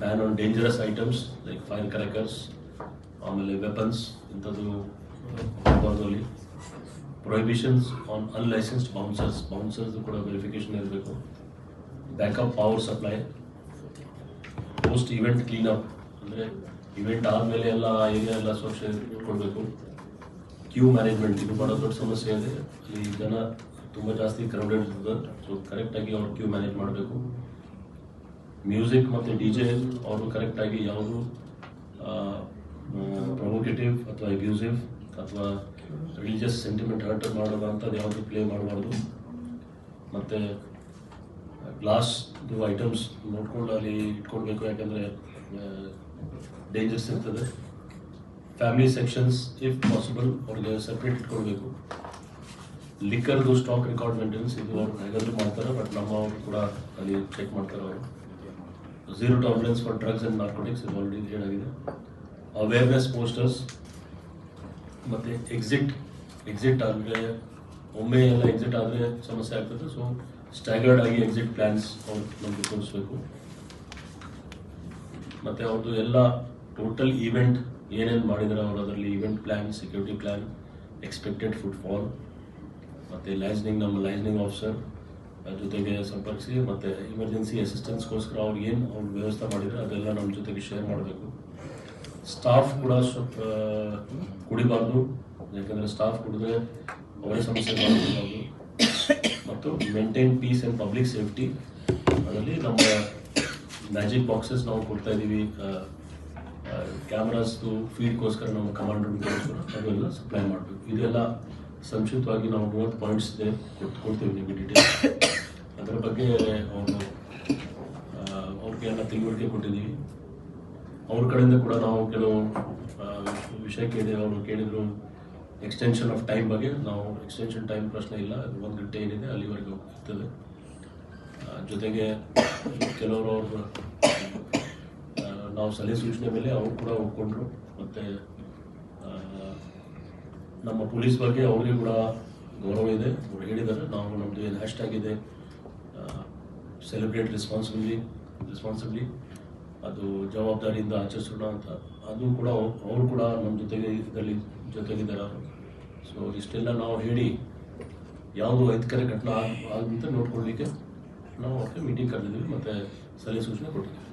Ban on dangerous items like fire crackers ಆಮೇಲೆ weapons ಇಂಥದ್ದು ಹೋಗಬಾರ್ದು ಅಲ್ಲಿ prohibitions on unlicensed bouncers bouncers ಕೂಡ ವೆರಿಫಿಕೇಶನ್ ಇರಬೇಕು. Backup power supply post event cleanup ಅಂದರೆ ಇವೆಂಟ್ ಆದಮೇಲೆ ಎಲ್ಲ ಏರಿಯಾ ಎಲ್ಲ ಸ್ವಚ್ಛ ಇಟ್ಕೊಳ್ಬೇಕು. ಕ್ಯೂ ಮ್ಯಾನೇಜ್ಮೆಂಟ್ ಇದು ಭಾಳ ದೊಡ್ಡ ಸಮಸ್ಯೆ ಇದೆ ಅಲ್ಲಿ ಜನ ತುಂಬ ಜಾಸ್ತಿ ಕ್ರೌಡೆಡ್ ಇರ್ತದೆ. ಸೊ ಕರೆಕ್ಟಾಗಿ ಅವ್ರು ಕ್ಯೂ ಮ್ಯಾನೇಜ್ ಮಾಡಬೇಕು. ಮ್ಯೂಸಿಕ್ ಮತ್ತು ಡಿ ಜೆ ಅವರು ಕರೆಕ್ಟಾಗಿ ಯಾವುದು ಪ್ರೊವೊಕೇಟಿವ್ ಅಥವಾ ಅಬ್ಯೂಸಿವ್ ಅಥವಾ ರಿಲಿಜಿಯಸ್ ಸೆಂಟಿಮೆಂಟ್ ಹರ್ಟ್ ಮಾಡೋದಂಥದ್ದು ಯಾವುದು ಪ್ಲೇ ಮಾಡಬಾರ್ದು. ಮತ್ತು ಗ್ಲಾಸ್ದು ಐಟಮ್ಸ್ ನೋಡ್ಕೊಂಡು ಅಲ್ಲಿ ಇಟ್ಕೊಳ್ಬೇಕು ಯಾಕಂದರೆ ಡೇಂಜರ್ಸ್ ಇರ್ತದೆ. ಫ್ಯಾಮಿಲಿ ಸೆಕ್ಷನ್ಸ್ ಇಫ್ ಪಾಸಿಬಲ್ ಅವ್ರಿಗೆ ಸಪ್ರೇಟ್ ಇಟ್ಕೊಳ್ಬೇಕು ಲಿಕ್ಕರ್ದು ಸ್ಟಾಕ್ ರೆಕಾರ್ಡ್ ಮೇಂಟೆನೆನ್ಸ್ ಇದು ಅವ್ರು ಹೇಗಾದರೂ ಮಾಡ್ತಾರೆ ಬಟ್ ನಮ್ಮ ಕೂಡ ಅಲ್ಲಿ ಚೆಕ್ ಮಾಡ್ತಾರೆ ಅವರು. Zero tolerance for drugs and narcotics ಇದು ಆಲ್ರೆಡಿ ಹೇಳಾಗಿದೆ ಅವೇರ್ನೆಸ್ ಪೋಸ್ಟರ್ಸ್ ಮತ್ತು ಎಕ್ಸಿಟ್ ಎಕ್ಸಿಟ್ ಆದರೆ ಒಮ್ಮೆ ಎಲ್ಲ ಎಕ್ಸಿಟ್ ಆದರೆ ಸಮಸ್ಯೆ ಆಗ್ತದೆ. ಸೊ ಸ್ಟ್ಯಾಗರ್ಡ್ ಆಗಿ ಎಕ್ಸಿಟ್ ಪ್ಲ್ಯಾನ್ಸ್ ಅವ್ರು ನಮಗೆ ತೋರಿಸ್ಬೇಕು. ಮತ್ತು ಅವ್ರದ್ದು ಎಲ್ಲ ಟೋಟಲ್ ಈವೆಂಟ್ ಏನೇನು ಮಾಡಿದ್ರೆ ಅವರು ಅದರಲ್ಲಿ event plan security plan expected footfall ಮತ್ತು ಲೈಸ್ನಿಂಗ್ ನಮ್ಮ ಲೈಸ್ನಿಂಗ್ ಆಫೀಸರ್ ಜೊತೆಗೆ ಸಂಪರ್ಕಿಸಿ ಮತ್ತು ಎಮರ್ಜೆನ್ಸಿ ಅಸಿಸ್ಟೆನ್ಸ್ಗೋಸ್ಕರ ಅವ್ರಿಗೆ ಏನು ಅವ್ರು ವ್ಯವಸ್ಥೆ ಮಾಡಿದರೆ ಅದೆಲ್ಲ ನಮ್ಮ ಜೊತೆಗೆ ಶೇರ್ ಮಾಡಬೇಕು. ಸ್ಟಾಫ್ ಕೂಡ ಸ್ವಲ್ಪ ಕುಡಿಬಾರ್ದು. ಯಾಕಂದರೆ ಸ್ಟಾಫ್ ಕುಡಿದ್ರೆ ಅವರೇ ಸಮಸ್ಯೆ ಮಾಡಬಾರ್ದು ಮತ್ತು maintain peace and public safety ಅದರಲ್ಲಿ ನಮ್ಮ ಮ್ಯಾಜಿಕ್ ಬಾಕ್ಸಸ್ ನಾವು ಕೊಡ್ತಾ ಇದ್ದೀವಿ ಕ್ಯಾಮ್ರಾಸ್ದು ಫೀಡ್ಗೋಸ್ಕರ ನಮ್ಮ ಕಮಾಂಡರ್ಗೋಸ್ಕರ ಅದೆಲ್ಲ ಸಪ್ಲೈ ಮಾಡಬೇಕು. ಇದೆಲ್ಲ ಸಂಕ್ಷಿಪ್ತವಾಗಿ ನಾವು ಮೂವತ್ತು ಪಾಯಿಂಟ್ಸ್ ಇದೆ ಕೊಡ್ತೀವಿ ನಿಮಗೆ ಡೀಟೇಲ್ಸ್ ಅದರ ಬಗ್ಗೆ ಅವರು ಅವ್ರಿಗೆ ಎಲ್ಲ ತಿಳುವಳಿಕೆ ಕೊಟ್ಟಿದ್ದೀವಿ. ಅವ್ರ ಕಡೆಯಿಂದ ಕೂಡ ನಾವು ಕೆಲವು ವಿಷಯ ಕೇಳಿ ಅವರು ಕೇಳಿದರು ಎಕ್ಸ್ಟೆನ್ಷನ್ ಆಫ್ ಟೈಮ್ ಬಗ್ಗೆ. ನಾವು ಎಕ್ಸ್ಟೆನ್ಷನ್ ಟೈಮ್ ಪ್ರಶ್ನೆ ಇಲ್ಲ, ಒಂದು ಗಂಟೆ ಏನಿದೆ, ಅಲ್ಲಿವರೆಗೆ ಇರ್ತದೆ ಜೊತೆಗೆ ಕೆಲವರು ಅವ್ರ ನಾವು ಸಲಹೆ ಸೂಚನೆ ಮೇಲೆ ಅವರು ಕೂಡ ಒಪ್ಕೊಂಡ್ರು. ಮತ್ತು ನಮ್ಮ ಪೊಲೀಸ್ ಬಗ್ಗೆ ಅವ್ರಿಗೆ ಕೂಡ ಗೌರವ ಇದೆ. ಅವ್ರು ಹೇಳಿದ್ದಾರೆ, ನಾವು ನಮ್ಮದು ಏನು ಹ್ಯಾಶ್ ಟ್ಯಾಗ್ ಇದೆ ಸೆಲೆಬ್ರೇಟ್ ರೆಸ್ಪಾನ್ಸಿಬಿಲಿ ರೆಸ್ಪಾನ್ಸಿಬ್ಲಿ ಅದು ಜವಾಬ್ದಾರಿಯಿಂದ ಆಚರಿಸೋಣ ಅಂತ. ಅದು ಕೂಡ ಅವರು ಕೂಡ ನಮ್ಮ ಜೊತೆಗೆ ಇದರಲ್ಲಿ ಜೊತೆಗಿದ್ದಾರೆ ಅವರು. ಸೊ ಇಷ್ಟೆಲ್ಲ ನಾವು ಹೇಳಿ ಯಾವುದು ಅಹಿತಕರ ಘಟನೆ ಆಗ ಅಂತ ನೋಡ್ಕೊಳ್ಲಿಕ್ಕೆ ನಾವು ಅವ್ರಿಗೆ ಮೀಟಿಂಗ್ ಕರೆದಿದ್ದೀವಿ, ಮತ್ತು ಸಲಹೆ ಸೂಚನೆ ಕೊಟ್ಟಿದ್ದೀವಿ.